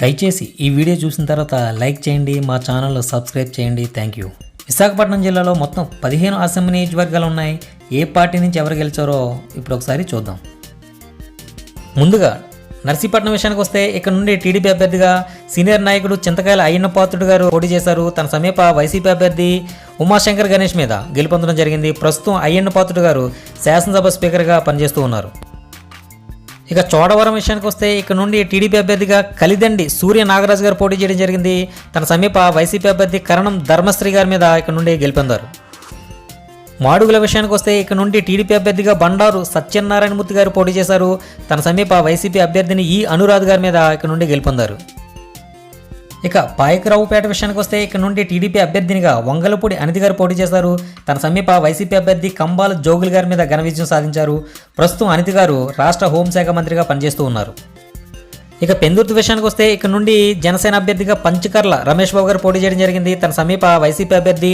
దయచేసి ఈ వీడియో చూసిన తర్వాత లైక్ చేయండి మా ఛానల్లో సబ్స్క్రైబ్ చేయండి. థ్యాంక్ యూ విశాఖపట్నం జిల్లాలో మొత్తం పదిహేను అసెంబ్లీ నియోజకవర్గాలు ఉన్నాయి. ఏ పార్టీ నుంచి ఎవరు గెలిచారో ఇప్పుడు ఒకసారి చూద్దాం. ముందుగా నర్సీపట్నం విషయానికి వస్తే ఇక్కడ నుండి టీడీపీ అభ్యర్థిగా సీనియర్ నాయకుడు చింతకాయల అయ్యన్న పాత్రుడు గారు పోటీ చేశారు. తన సమీప వైసీపీ అభ్యర్థి ఉమాశంకర్ గణేష్ మీద గెలుపొందడం జరిగింది. ప్రస్తుతం అయ్యన్న పాత్రుడు గారు శాసనసభ స్పీకర్గా పనిచేస్తూ ఉన్నారు. ఇక చోడవరం విషయానికి వస్తే ఇక్కడ నుండి టీడీపీ అభ్యర్థిగా కలిదండి సూర్య నాగరాజు గారు పోటీ చేయడం జరిగింది. తన సమీప వైసీపీ అభ్యర్థి కరణం ధర్మశ్రీ గారి మీద ఇక్కడ నుండి గెలుపొందారు. మాడుగుల విషయానికి వస్తే ఇక్కడ నుండి టీడీపీ అభ్యర్థిగా బండారు సత్యనారాయణమూర్తి గారు పోటీ చేశారు. తన సమీప వైసీపీ అభ్యర్థిని ఈ అనురాధ్ గారి మీద ఇక్కడ నుండి గెలుపొందారు. ఇక పాయకరావుపేట విషయానికి వస్తే ఇక్కడ నుండి టీడీపీ అభ్యర్థినిగా వంగలపూడి అనితి గారు పోటీ చేశారు. తన సమీప వైసీపీ అభ్యర్థి కంబాల జోగులు గారి మీద ఘన విజయం సాధించారు. ప్రస్తుతం అనితి గారు రాష్ట్ర హోంశాఖ మంత్రిగా పనిచేస్తూ ఉన్నారు. ఇక పెందుర్తి విషయానికి వస్తే ఇక్కడ నుండి జనసేన అభ్యర్థిగా పంచకర్ల రమేష్ బాబు గారు పోటీ చేయడం జరిగింది. తన సమీప వైసీపీ అభ్యర్థి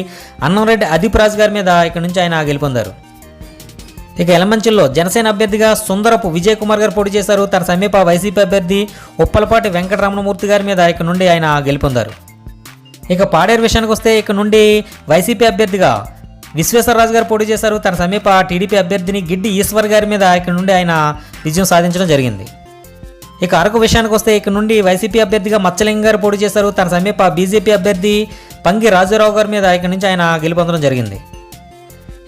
అన్నంరెడ్డి అదీప్ రాజు గారి మీద ఇక్కడ నుంచి ఆయన గెలుపొందారు. ఇక ఎలమంచిలో జనసేన అభ్యర్థిగా సుందరపు విజయ్ కుమార్ గారు పోటీ చేశారు. తన సమీప వైసీపీ అభ్యర్థి ఉప్పలపాటి వెంకటరమణమూర్తి గారి మీద ఇక్కడ నుండి ఆయన గెలుపొందారు. ఇక పాడేరు విషయానికి వస్తే ఇక నుండి వైసీపీ అభ్యర్థిగా విశ్వేశ్వరరాజు గారు పోటీ చేశారు. తన సమీప టీడీపీ అభ్యర్థిని గిడ్డి ఈశ్వర్ గారి మీద ఇక నుండి ఆయన విజయం సాధించడం జరిగింది. ఇక అరకు విషయానికి వస్తే ఇక్కడ నుండి వైసీపీ అభ్యర్థిగా మచ్చలింగ గారు పోటీ చేశారు. తన సమీప బీజేపీ అభ్యర్థి పంగి రాజారావు గారి మీద ఇక నుంచి ఆయన గెలుపొందడం జరిగింది.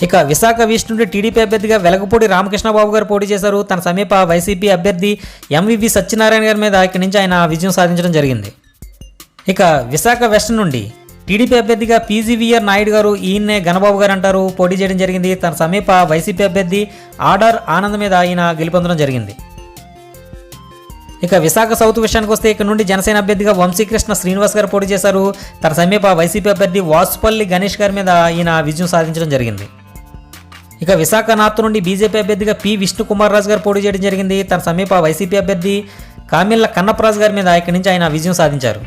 ఇక విశాఖ ఈస్ట్ నుండి టీడీపీ అభ్యర్థిగా వెలగపూడి రామకృష్ణబాబు గారు పోటీ చేశారు. తన సమీప వైసీపీ అభ్యర్థి ఎంవివి సత్యనారాయణ గారి మీద ఇక్కడి నుంచి ఆయన విజయం సాధించడం జరిగింది. ఇక విశాఖ వెస్ట్ నుండి టీడీపీ అభ్యర్థిగా పీజీవీఆర్ నాయుడు గారు ఈయన్నే గణబాబు గారు అంటారు. పోటీ చేయడం జరిగింది. తన సమీప వైసీపీ అభ్యర్థి ఆర్డర్ ఆనంద్ మీద ఆయన గెలుపొందడం జరిగింది. ఇక విశాఖ సౌత్ విషయానికి వస్తే ఇక్కడ నుండి జనసేన అభ్యర్థిగా వంశీకృష్ణ శ్రీనివాస్ గారు పోటీ చేశారు. తన సమీప వైసీపీ అభ్యర్థి వాసుపల్లి గణేష్ గారి మీద ఈయన విజయం సాధించడం జరిగింది. ఇక విశాఖ నార్త్ నుండి బీజేపీ అభ్యర్థిగా పి విష్ణుకుమార్ రాజు గారు పోటీ చేయడం జరిగింది. తన సమీప వైసీపీ అభ్యర్థి కామిళ్ళ కన్నప్పరాజు గారి మీద ఇక్కడి నుంచి ఆయన విజయం సాధించారు.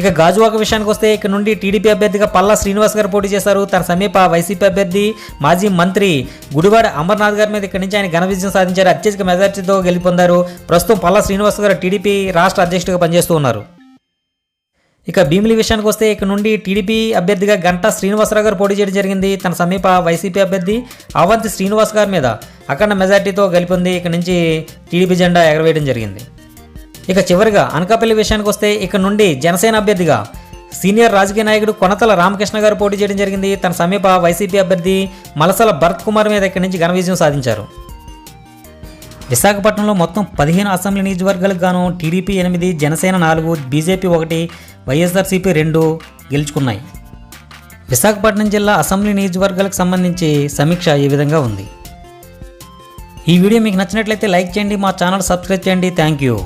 ఇక గాజువాక విషయానికి వస్తే ఇక్కడ నుండి టీడీపీ అభ్యర్థిగా పల్లా శ్రీనివాస్ గారు పోటీ చేశారు. తన సమీప వైసీపీ అభ్యర్థి మాజీ మంత్రి గుడివాడ అమర్నాథ్ గారి మీద ఇక్కడి నుంచి ఆయన ఘన విజయం సాధించారు. అత్యధిక మెజార్టీతో గెలుపొందారు. ప్రస్తుతం పల్లా శ్రీనివాస్ గారు టీడీపీ రాష్ట్ర అధ్యక్షుడిగా పనిచేస్తూ ఉన్నారు. ఇక భీమిలి విషయానికి వస్తే ఇక్కడ నుండి టీడీపీ అభ్యర్థిగా గంటా శ్రీనివాసరావు గారు పోటీ చేయడం జరిగింది. తన సమీప వైసీపీ అభ్యర్థి అవంతి శ్రీనివాస్ గారి మీద అఖండ మెజార్టీతో గెలిపింది ఇక్కడ నుంచి టీడీపీ జెండా ఎగరవేయడం జరిగింది. ఇక చివరిగా అనకాపల్లి విషయానికి వస్తే ఇక్కడ నుండి జనసేన అభ్యర్థిగా సీనియర్ రాజకీయ నాయకుడు కొనతల రామకృష్ణ గారు పోటీ చేయడం జరిగింది. తన సమీప వైసీపీ అభ్యర్థి మలసల భరత్ కుమార్ మీద ఇక్కడి నుంచి ఘన విజయం సాధించారు. విశాఖపట్నంలో మొత్తం పదిహేను అసెంబ్లీ నియోజకవర్గాలకు గాను టీడీపీ ఎనిమిది జనసేన నాలుగు బీజేపీ ఒకటి వైఎస్ఆర్సీపీ రెండు గెలుచుకున్నాయి. విశాఖపట్నం జిల్లా అసెంబ్లీ నియోజకవర్గాలకు సంబంధించి సమీక్ష ఈ విధంగా ఉంది. ఈ వీడియో మీకు నచ్చినట్లయితే లైక్ చేయండి మా ఛానల్ సబ్స్క్రైబ్ చేయండి. Thank you.